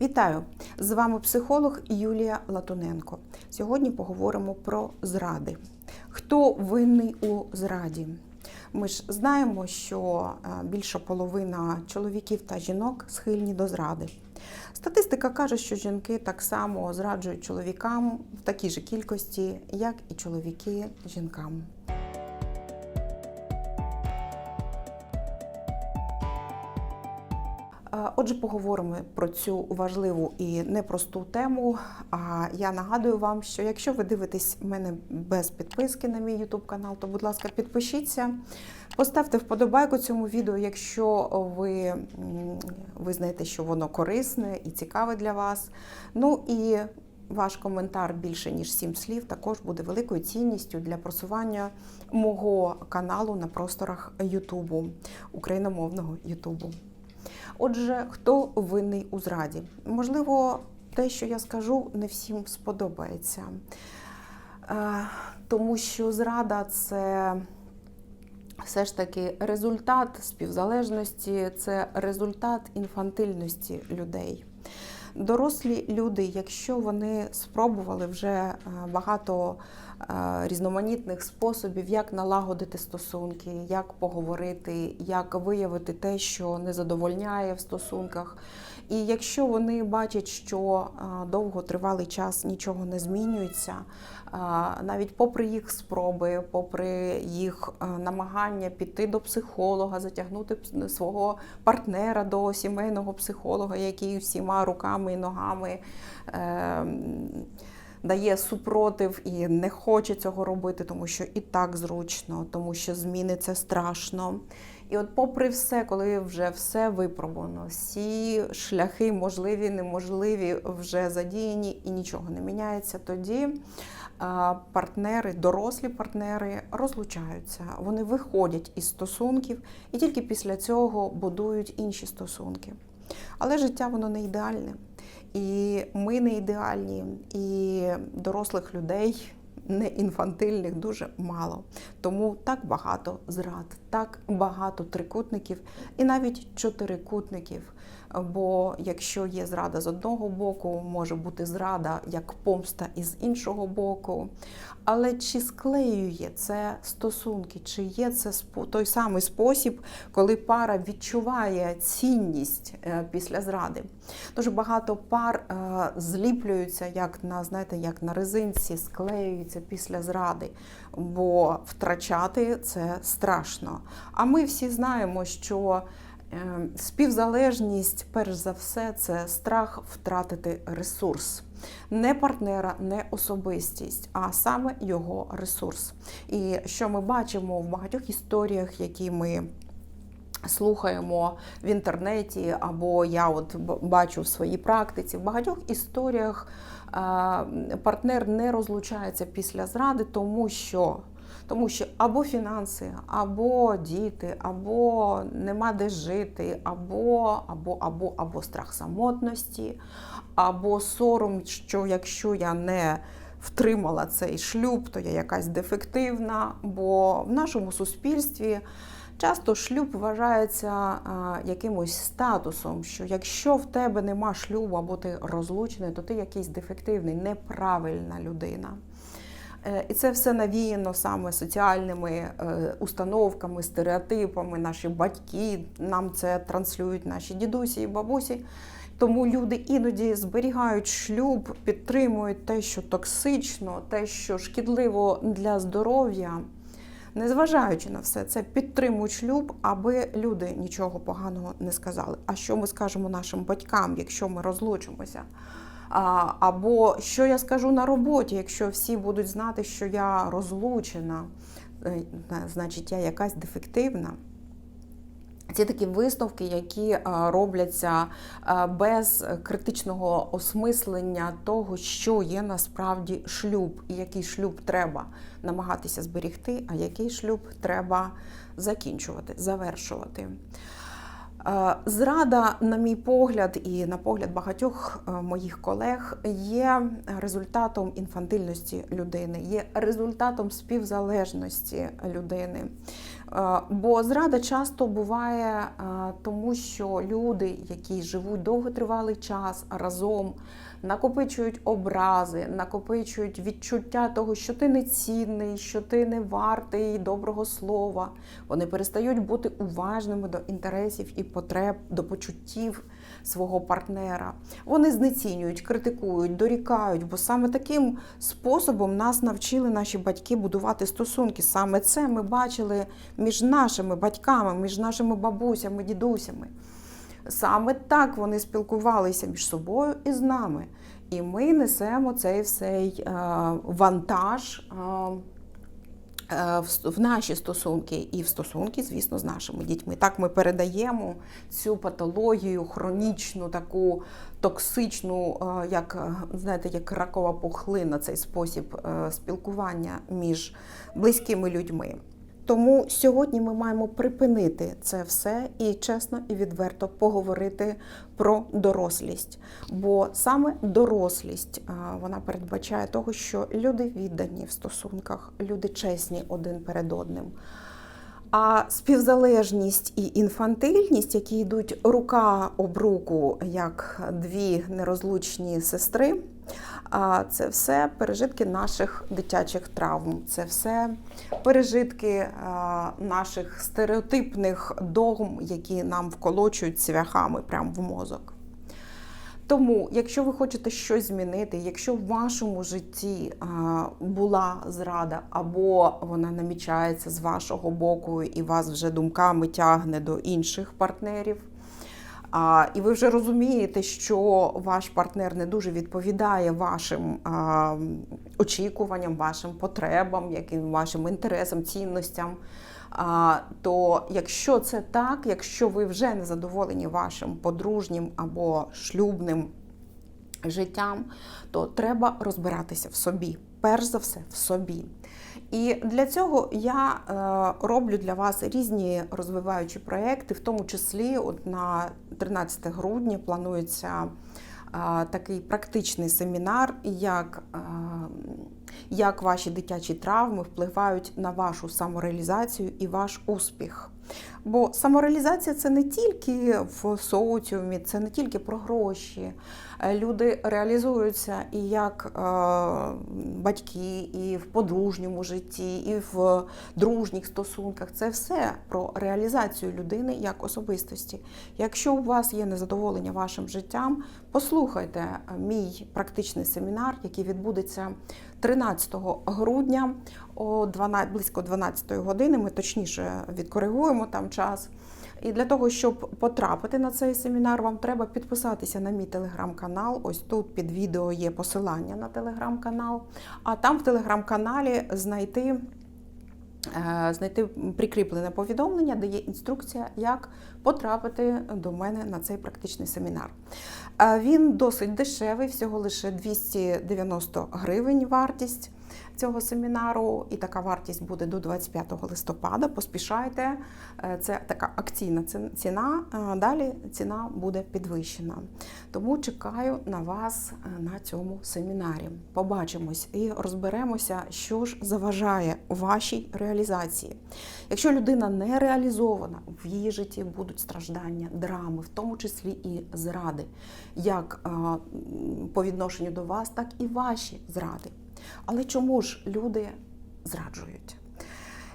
Вітаю! З вами психолог Юлія Латуненко. Сьогодні поговоримо про зради. Хто винний у зраді? Ми ж знаємо, що е, більша половина чоловіків та жінок схильні до зради. Статистика каже, що жінки так само зраджують чоловікам в такій же кількості, як і чоловіки жінкам. Отже, поговоримо про цю важливу і непросту тему. А я нагадую вам, що якщо ви дивитесь мене без підписки на мій YouTube канал, то будь ласка, підпишіться, поставте вподобайку цьому відео, якщо ви визнаєте, що воно корисне і цікаве для вас. Ну і ваш коментар більше ніж сім слів також буде великою цінністю для просування мого каналу на просторах Ютубу, україномовного Ютубу. Отже, хто винний у зраді? Можливо, те, що я скажу, не всім сподобається. Е, Тому що зрада це все ж таки результат співзалежності, це результат інфантильності людей. Дорослі люди, якщо вони спробували вже е, багато е, різноманітних способів, як налагодити стосунки, як поговорити, як виявити те, що не задовольняє в стосунках. І якщо вони бачать, що е, довготривалий час нічого не змінюється, навіть попри їх спроби, попри їх намагання піти до психолога, затягнути свого партнера до сімейного психолога, який всіма руками і ногами. е, Дає супротив і не хоче цього робити, тому що і так зручно, тому що зміни це страшно. І от, попри все, коли вже все випробувано, всі шляхи можливі, неможливі, вже задіяні і нічого не міняється, тоді партнери, дорослі партнери розлучаються, вони виходять із стосунків і тільки після цього будують інші стосунки. Але життя воно не ідеальне. І ми не ідеальні, і дорослих людей не інфантильних дуже мало. Тому так багато зрад, так багато трикутників і навіть чотирикутників. Бо якщо є зрада з одного боку, може бути зрада як помста із іншого боку. Але чи склеює це стосунки, чи є це той самий спосіб, коли пара відчуває цінність е, після зради? Дуже багато пар е, зліплюються як на знаєте, як на резинці, склеюються після зради, бо втрачати це страшно. А ми всі знаємо, що співзалежність, перш за все, це страх втратити ресурс. Не партнера, не особистість, а саме його ресурс. І що ми бачимо в багатьох історіях, які ми слухаємо в інтернеті, або я от бачу в своїй практиці, в багатьох історіях е, партнер не розлучається після зради, тому що. Тому що або фінанси, або діти, або нема де жити, або, або, або, або страх самотності, або сором, що якщо я не втримала цей шлюб, то я якась дефективна. Бо в нашому суспільстві часто шлюб вважається а, якимось статусом, що якщо в тебе нема шлюбу або ти розлучений, то ти якийсь дефективний, неправильна людина. Е, І це все навіяно саме соціальними е, установками, стереотипами. Наші батьки нам це транслюють, наші дідусі і бабусі. Тому люди іноді зберігають шлюб, підтримують те, що токсично, те, що шкідливо для здоров'я. Незважаючи на все це, підтримують шлюб, аби люди нічого поганого не сказали. А що ми скажемо нашим батькам, якщо ми розлучимося? Або що я скажу на роботі, якщо всі будуть знати, що я розлучена, е, значить я якась дефективна. Це такі висновки, які е, робляться е, без критичного осмислення того, що є насправді шлюб, і який шлюб треба намагатися зберігти, а який шлюб треба закінчувати, завершувати. Е, Зрада, на мій погляд, і на погляд багатьох е, моїх колег, є результатом інфантильності людини, є результатом співзалежності людини. Е, Бо зрада часто буває тому, що люди, які живуть довготривалий час разом, накопичують образи, накопичують відчуття того, що ти не цінний, що ти не вартий доброго слова. Вони перестають бути уважними до інтересів і потреб, до почуттів свого партнера. Вони знецінюють, критикують, дорікають, бо саме таким способом нас навчили наші батьки будувати стосунки. Саме це ми бачили між нашими батьками, між нашими бабусями, дідусями. Саме так вони спілкувалися між собою і з нами. І ми несемо цей всей е, вантаж. е, е, в наші стосунки і в стосунки, звісно, з нашими дітьми. Так ми передаємо цю патологію, хронічну, таку токсичну, як знаєте, як ракова пухлина, цей спосіб спілкування між близькими людьми. Тому сьогодні ми маємо припинити це все і чесно і відверто поговорити про дорослість. Бо саме дорослість вона передбачає того, що люди віддані в стосунках, люди чесні один перед одним. А співзалежність і інфантильність, які йдуть рука об руку, як дві нерозлучні сестри, це все пережитки наших дитячих травм, це все пережитки наших стереотипних догм, які нам вколочують цвяхами прямо в мозок. Тому, якщо ви хочете щось змінити, якщо в вашому житті була зрада, або вона намічається з вашого боку, і вас вже думками тягне до інших партнерів, а, і ви вже розумієте, що ваш партнер не дуже відповідає вашим а, очікуванням, вашим потребам, яким вашим інтересам, цінностям. То якщо це так, якщо ви вже не задоволені вашим подружнім або шлюбним життям, то треба розбиратися в собі, перш за все в собі. І для цього я е, роблю для вас різні розвиваючі проекти, в тому числі от на 13 грудня планується такий практичний семінар, як, як ваші дитячі травми впливають на вашу самореалізацію і ваш успіх. Бо самореалізація це не тільки в соціумі, це не тільки про гроші. Е, Люди реалізуються і як е, батьки, і в подружньому житті, і в дружніх стосунках. Це все про реалізацію людини як особистості. Якщо у вас є незадоволення вашим життям, послухайте е, мій практичний семінар, який відбудеться 13 грудня о 12, близько 12 години. Ми точніше відкоригуємо там час. І для того, щоб потрапити на цей семінар, вам треба підписатися на мій телеграм-канал. Ось тут під відео є посилання на телеграм-канал, а там в телеграм-каналі знайти. е, Знайти прикріплене повідомлення, де є інструкція, як потрапити до мене на цей практичний семінар. Е, Він досить дешевий, всього лише 290 гривень вартість цього семінару, і така вартість буде до 25 листопада. Поспішайте, Е, це така акційна ціна. Далі ціна буде підвищена. Тому чекаю на вас е, на цьому семінарі. Побачимось і розберемося, що ж заважає вашій реалізації. Якщо людина не реалізована, в її житті будуть страждання, драми, в тому числі і зради, як е, по відношенню до вас, так і ваші зради. Але чому ж люди зраджують?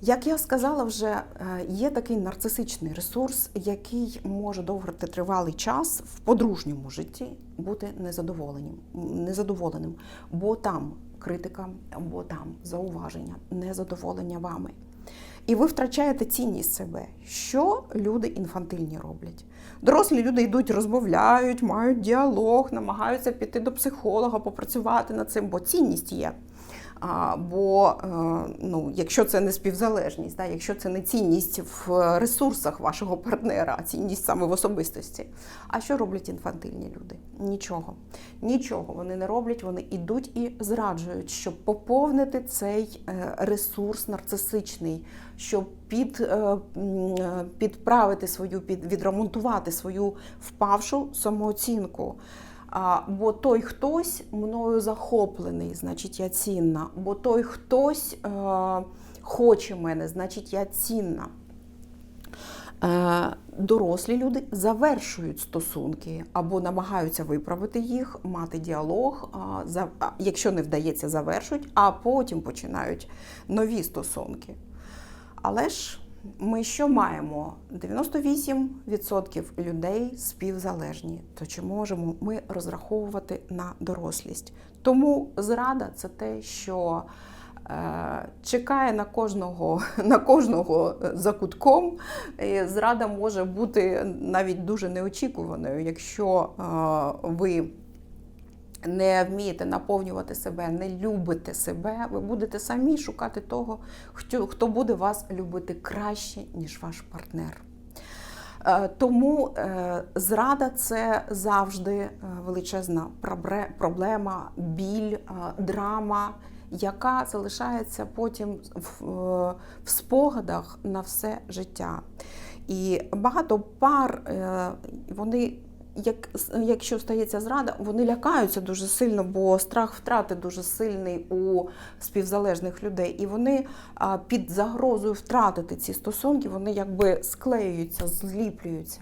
Як я сказала, вже е, є такий нарцисичний ресурс, який може довготривалий час в подружньому житті бути незадоволеним, незадоволеним, бо там критика, бо там зауваження, незадоволення вами. І ви втрачаєте цінність себе. Що люди інфантильні роблять? Дорослі люди йдуть, розмовляють, мають діалог, намагаються піти до психолога, попрацювати над цим, бо цінність є. А, бо е, ну, якщо це не співзалежність, да, якщо це не цінність в ресурсах вашого партнера, а цінність саме в особистості. А що роблять інфантильні люди? Нічого. Нічого вони не роблять, вони йдуть і зраджують, щоб поповнити цей е, ресурс нарцисичний, щоб під, е, підправити свою, під, відремонтувати свою впавшу самооцінку. А, бо той хтось мною захоплений, значить я цінна. Бо той хтось е, хоче мене, значить я цінна. Е, Дорослі люди завершують стосунки або намагаються виправити їх, мати діалог. а, а, Якщо не вдається, завершують, а потім починають нові стосунки. Але ж ми що маємо? 98% людей співзалежні. То чи можемо ми розраховувати на дорослість? Тому зрада це те, що е, чекає на кожного, на кожного за кутком. Зрада може бути навіть дуже неочікуваною, якщо е, ви не вмієте наповнювати себе, не любите себе, ви будете самі шукати того, хто, буде вас любити краще, ніж ваш партнер. Е, Тому е, зрада це завжди е, величезна проблема, біль, драма, яка залишається потім в, спогадах на все життя. І багато пар вони. Як, якщо стається зрада, вони лякаються дуже сильно, бо страх втрати дуже сильний у співзалежних людей. І вони під загрозою втратити ці стосунки, вони якби склеюються, зліплюються.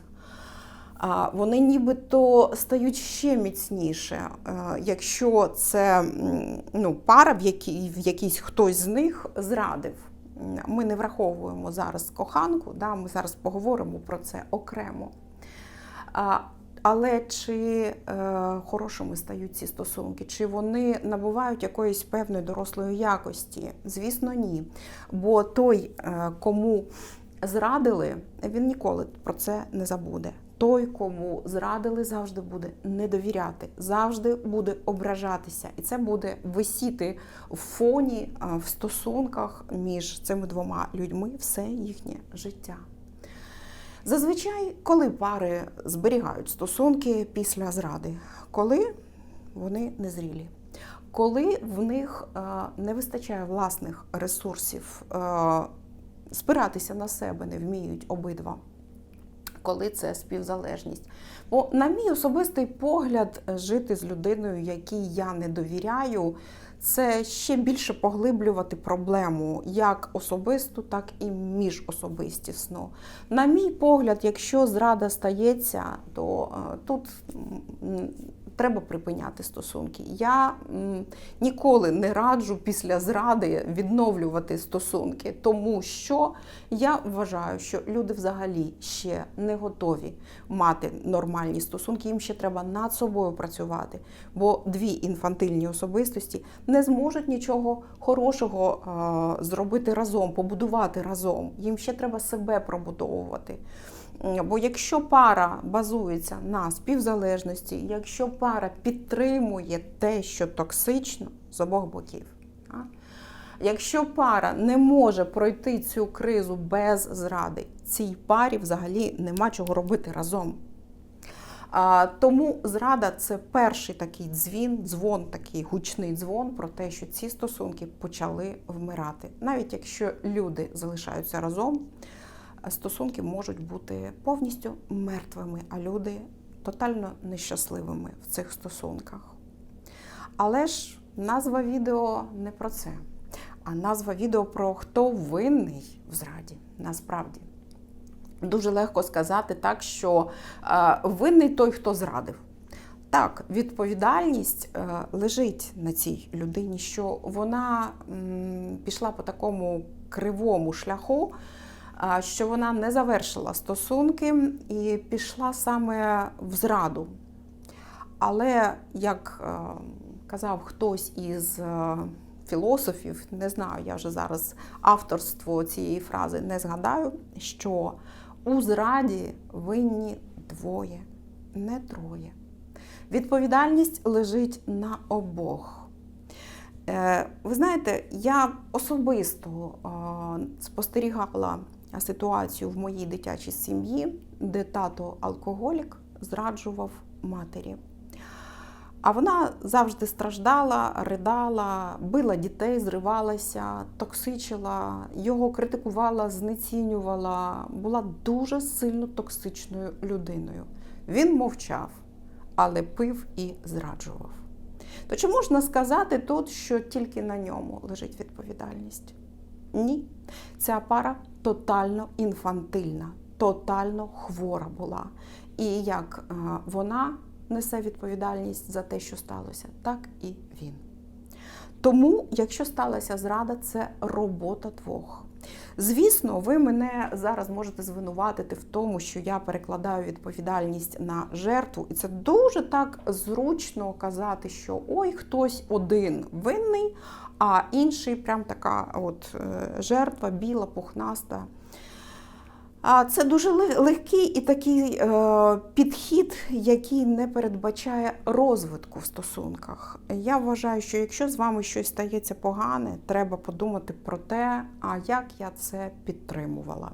Вони нібито стають ще міцніше, якщо це ну, пара, в якій в якійсь хтось з них зрадив. Ми не враховуємо зараз коханку, да, ми зараз поговоримо про це окремо. Але чи е, хорошими стають ці стосунки? Чи вони набувають якоїсь певної дорослої якості? Звісно, ні. Бо той, е, кому зрадили, він ніколи про це не забуде. Той, кому зрадили, завжди буде не довіряти, завжди буде ображатися, і це буде висіти в фоні е, в стосунках між цими двома людьми все їхнє життя. Зазвичай, коли пари зберігають стосунки після зради, коли вони незрілі, коли в них е, не вистачає власних ресурсів, е, спиратися на себе не вміють обидва. Коли це співзалежність. Бо, на мій особистий погляд, жити з людиною, якій я не довіряю, це ще більше поглиблювати проблему як особисту, так і міжособистісну. На мій погляд, якщо зрада стається, то е, тут треба припиняти стосунки. Я м, ніколи не раджу після зради відновлювати стосунки, тому що я вважаю, що люди взагалі ще не готові мати нормальні стосунки. Їм ще треба над собою працювати, бо дві інфантильні особистості не зможуть нічого хорошого е, зробити разом, побудувати разом. Їм ще треба себе пробудовувати. Бо якщо пара базується на співзалежності, якщо пара підтримує те, що токсично з обох боків, якщо пара не може пройти цю кризу без зради, цій парі взагалі нема чого робити разом. А, тому зрада це перший такий дзвін, дзвон, такий гучний дзвон про те, що ці стосунки почали вмирати. Навіть якщо люди залишаються разом, стосунки можуть бути повністю мертвими, а люди тотально нещасливими в цих стосунках. Але ж назва відео не про це, а назва відео про хто винний в зраді насправді. Дуже легко сказати так, що е, винний той, хто зрадив. Так, відповідальність е, лежить на цій людині, що вона пішла по такому кривому шляху, що вона не завершила стосунки і пішла саме в зраду. Але, як е, казав хтось із е, філософів, не знаю, я вже зараз авторство цієї фрази не згадаю, що у зраді винні двоє, не троє. Відповідальність лежить на обох. Е, Ви знаєте, я особисто спостерігала ситуацію в моїй дитячій сім'ї, де тато алкоголік зраджував матері. А вона завжди страждала, ридала, била дітей, зривалася, токсичила, його критикувала, знецінювала, була дуже сильно токсичною людиною. Він мовчав, але пив і зраджував. То чи можна сказати тут, що тільки на ньому лежить відповідальність? Ні. Ця пара тотально інфантильна, тотально хвора була. І як е, вона несе відповідальність за те, що сталося, так і він. Тому, якщо сталася зрада, це робота двох. Звісно, ви мене зараз можете звинуватити в тому, що я перекладаю відповідальність на жертву, і це дуже так зручно казати, що ой, хтось один винний, а інший прям така от е, жертва, біла, пухнаста. Це дуже легкий і такий е, підхід, який не передбачає розвитку в стосунках. Я вважаю, що якщо з вами щось стається погане, треба подумати про те, а як я це підтримувала.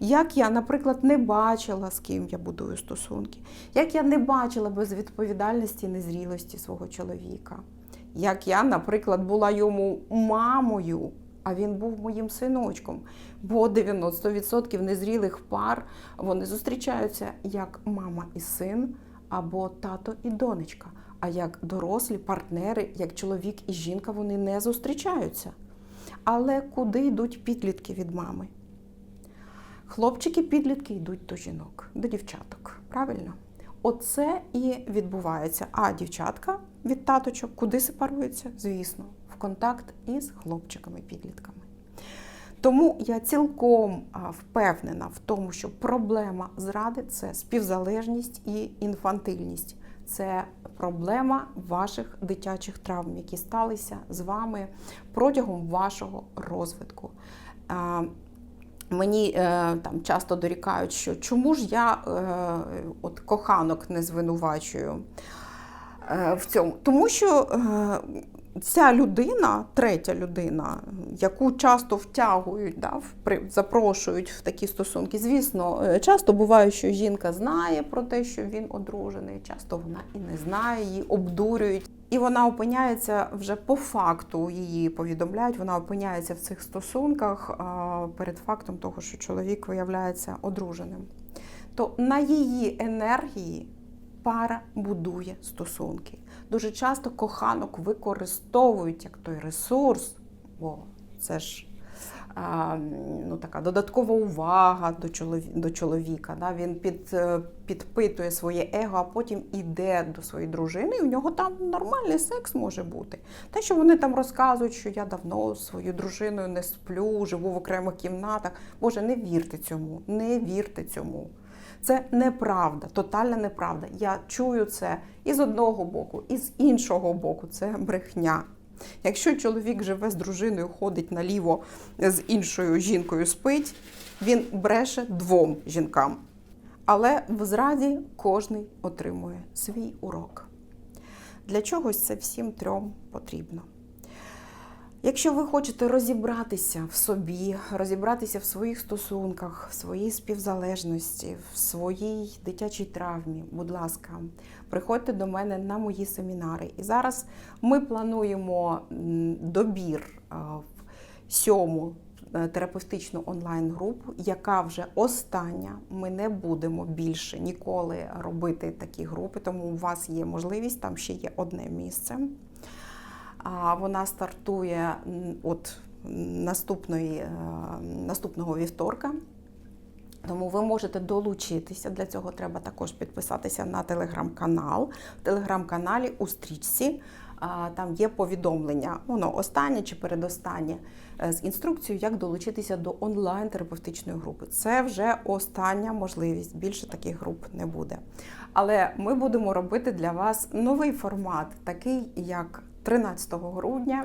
Як я, наприклад, не бачила, з ким я будую стосунки, як я не бачила безвідповідальності і незрілості свого чоловіка, як я, наприклад, була йому мамою, а він був моїм синочком. Бо 90% незрілих пар вони зустрічаються як мама і син, або тато і донечка. А як дорослі партнери, як чоловік і жінка, вони не зустрічаються. Але куди йдуть підлітки від мами? Хлопчики-підлітки йдуть до жінок, до дівчаток. Правильно? Оце і відбувається. А дівчатка від таточок куди сепаруються? Звісно, в контакт із хлопчиками-підлітками. Тому я цілком впевнена в тому, що проблема зради це співзалежність і інфантильність. Це проблема ваших дитячих травм, які сталися з вами протягом вашого розвитку. Мені е, там часто дорікають, що чому ж я е, от коханок не звинувачую в цьому? Тому що е, ця людина, третя людина, яку часто втягують, да, запрошують в такі стосунки. Звісно, е, часто буває, що жінка знає про те, що він одружений, часто вона і не знає, її обдурюють. І вона опиняється вже по факту, її повідомляють, вона опиняється в цих стосунках перед фактом того, що чоловік виявляється одруженим. То на її енергії пара будує стосунки. Дуже часто коханок використовують як той ресурс, бо це ж а, ну, така додаткова увага до чоловіка. До чоловіка да? Він під, е, підпитує своє его, а потім іде до своєї дружини, і у нього там нормальний секс може бути. Те, що вони там розказують, що я давно з своєю дружиною не сплю, живу в окремих кімнатах. Боже, не вірте цьому, не вірте цьому. Це неправда, тотальна неправда. Я чую це і з одного боку, і з іншого боку. Це брехня. Якщо чоловік живе з дружиною, ходить наліво з іншою жінкою спить, він бреше двом жінкам. Але в зраді кожний отримує свій урок. Для чогось це всім трьом потрібно. Якщо ви хочете розібратися в собі, розібратися в своїх стосунках, в своїй співзалежності, в своїй дитячій травмі, будь ласка, приходьте до мене на мої семінари. І зараз ми плануємо добір в сьому е, терапевтичну онлайн-групу, яка вже остання. Ми не будемо більше ніколи робити такі групи, тому у вас є можливість, там ще є одне місце. А Вона стартує от наступної, е, наступного вівторка. Тому ви можете долучитися. Для цього треба також підписатися на телеграм-канал. В телеграм-каналі у стрічці там є повідомлення, воно останнє чи передостаннє, е, з інструкцією, як долучитися до онлайн-терапевтичної групи. Це вже остання можливість. Більше таких груп не буде. Але ми будемо робити для вас новий формат, такий як 13 грудня.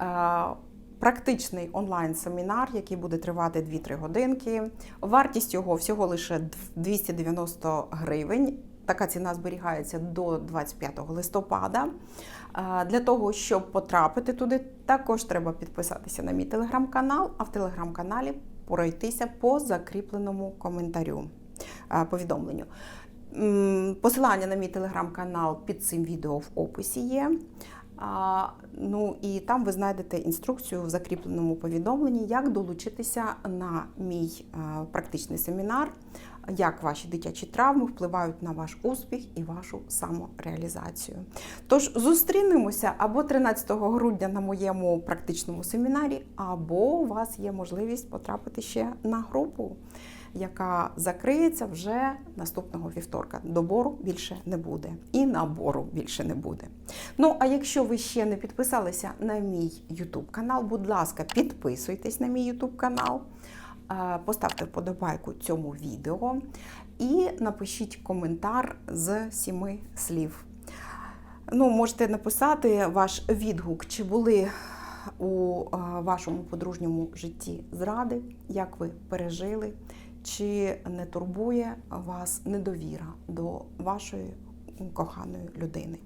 е, Практичний онлайн-семінар, який буде тривати 2-3 годинки. Вартість його всього лише 290 гривень. Така ціна зберігається до 25 листопада. Для того, щоб потрапити туди, також треба підписатися на мій телеграм-канал, а в телеграм-каналі пройтися по закріпленому коментарю повідомленню. Посилання на мій телеграм-канал під цим відео в описі є. А, ну і там ви знайдете інструкцію в закріпленому повідомленні, як долучитися на мій а, практичний семінар, як ваші дитячі травми впливають на ваш успіх і вашу самореалізацію. Тож зустрінемося або 13 грудня на моєму практичному семінарі, або у вас є можливість потрапити ще на групу яка закриється вже наступного вівторка. Добору більше не буде і набору більше не буде. Ну а якщо ви ще не підписалися на мій YouTube канал, будь ласка, підписуйтесь на мій YouTube канал, поставте вподобайку цьому відео і напишіть коментар з сіми слів. Ну, можете написати ваш відгук, чи були у е, вашому подружньому житті зради, як ви пережили, чи не турбує вас недовіра до вашої коханої людини.